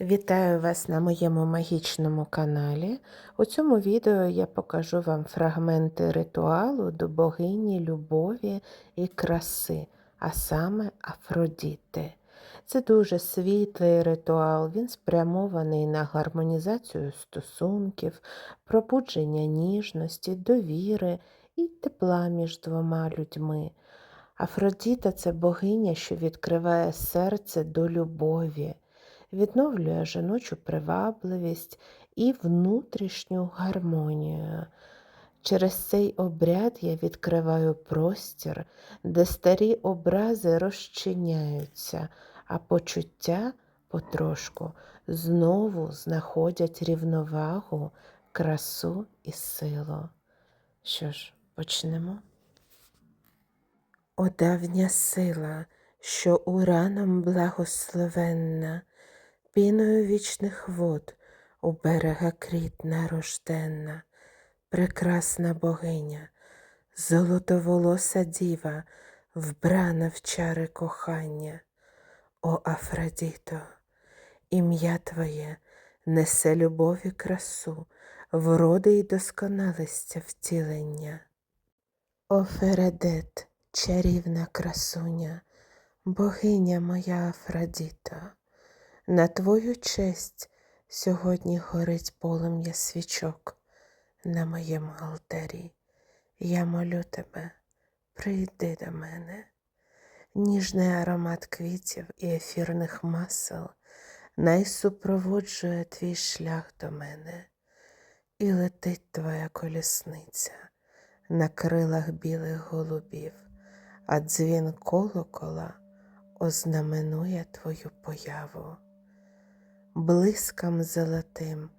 Вітаю вас на моєму магічному каналі. У цьому відео я покажу вам фрагменти ритуалу до богині любові і краси, а саме Афродіти. Це дуже світлий ритуал, він спрямований на гармонізацію стосунків, пробудження ніжності, довіри і тепла між двома людьми. Афродіта це богиня, що відкриває серце до любові відновлює жіночу привабливість і внутрішню гармонію. Через цей обряд я відкриваю простір, де старі образи розчиняються, а почуття потрошку знову знаходять рівновагу, красу і силу. Що ж, почнемо? О давня сила, що ураном благословенна, піною вічних вод у берега крітна рожденна, прекрасна богиня, золотоволоса діва, вбрана в чари кохання. О Афродіто, ім'я Твоє несе любов і красу, вроди й досконалістя втілення. О Фередет, чарівна красуня, богиня моя Афродіто, на твою честь сьогодні горить полум'я свічок на моєму алтарі. Я молю тебе, прийди до мене. Ніжний аромат квітів і ефірних масел найсупроводжує твій шлях до мене, і летить твоя колісниця на крилах білих голубів, а дзвін колокола ознаменує твою появу блиском золотим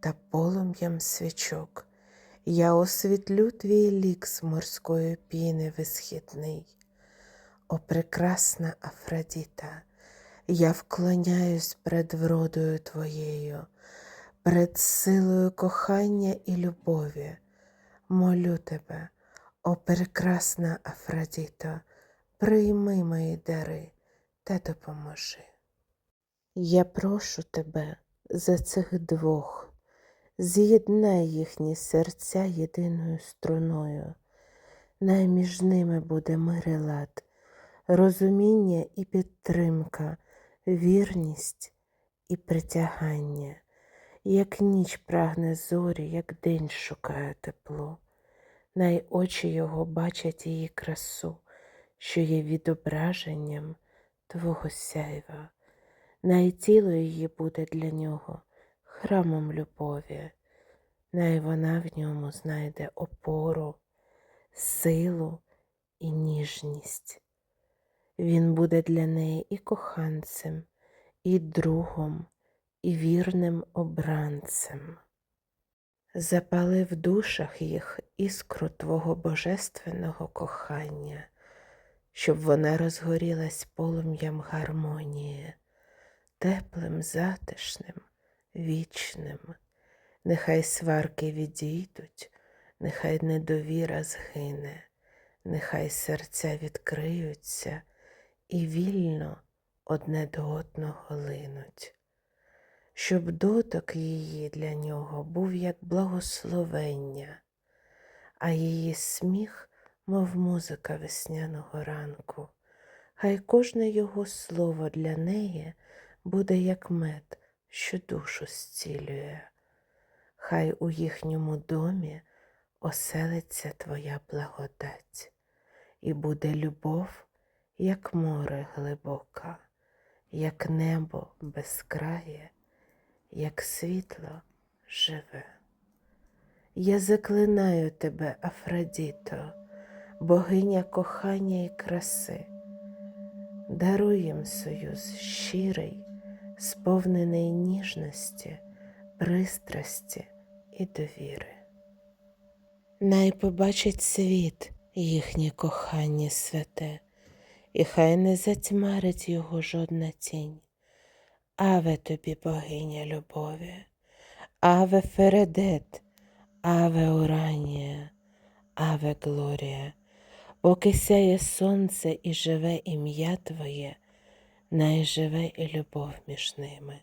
та полум'ям свічок. Я освітлю твій лік з морської піни висхідний. О, прекрасна Афродіта, я вклоняюсь перед вродою твоєю, перед силою кохання і любові. Молю тебе, о прекрасна Афродіто, прийми мої дари та допоможи. Я прошу тебе за цих двох, з'єднай їхні серця єдиною струною, най між ними буде мир і лад, розуміння і підтримка, вірність і притягання, як ніч прагне зорі, як день шукає тепло, най очі його бачать її красу, що є відображенням Твого сяйва. Най тіло її буде для нього храмом любові, най вона в ньому знайде опору, силу і ніжність. Він буде для неї і коханцем, і другом, і вірним обранцем. Запали в душах їх іскру Твого божественного кохання, щоб вона розгорілась полум'ям гармонії теплим, затишним, вічним. Нехай сварки відійдуть, нехай недовіра згине, нехай серця відкриються і вільно одне до одного линуть, щоб доток її для нього був як благословення, а її сміх, мов музика весняного ранку, хай кожне його слово для неї буде як мед, що душу зцілює. Хай у їхньому домі оселиться твоя благодать, і буде любов, як море глибока, як небо безкрає, як світло живе. Я заклинаю тебе, Афродіто, богиня кохання і краси, даруй їм союз щирий сповнений ніжності, пристрасті і довіри. Най побачить світ їхнє кохання святе, і хай не затьмарить його жодна тінь. Аве тобі, богиня любові, Аве Фередет, Аве Уранія, Аве Глорія, поки сяє сонце і живе ім'я Твоє най живе і любов між ними.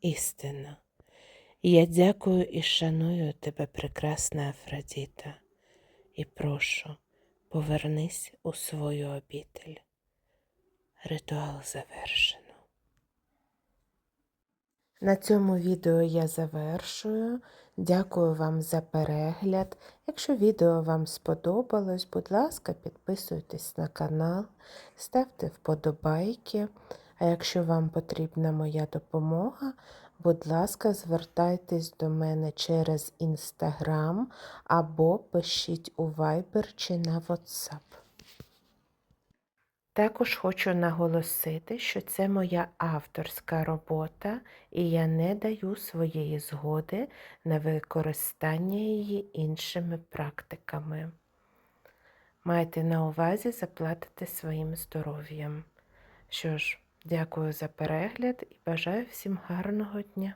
істина. Я дякую і шаную тебе, прекрасна Афродіта, і прошу, повернись у свою обітель. Ритуал завершено. На цьому відео я завершую. Дякую вам за перегляд. Якщо відео вам сподобалось, будь ласка, підписуйтесь на канал, ставте вподобайки. А якщо вам потрібна моя допомога, будь ласка, звертайтесь до мене через Instagram або пишіть у Viber чи на WhatsApp. Також хочу наголосити, що це моя авторська робота, і я не даю своєї згоди на використання її іншими практиками. Майте на увазі заплатити своїм здоров'ям. Що ж, дякую за перегляд і бажаю всім гарного дня!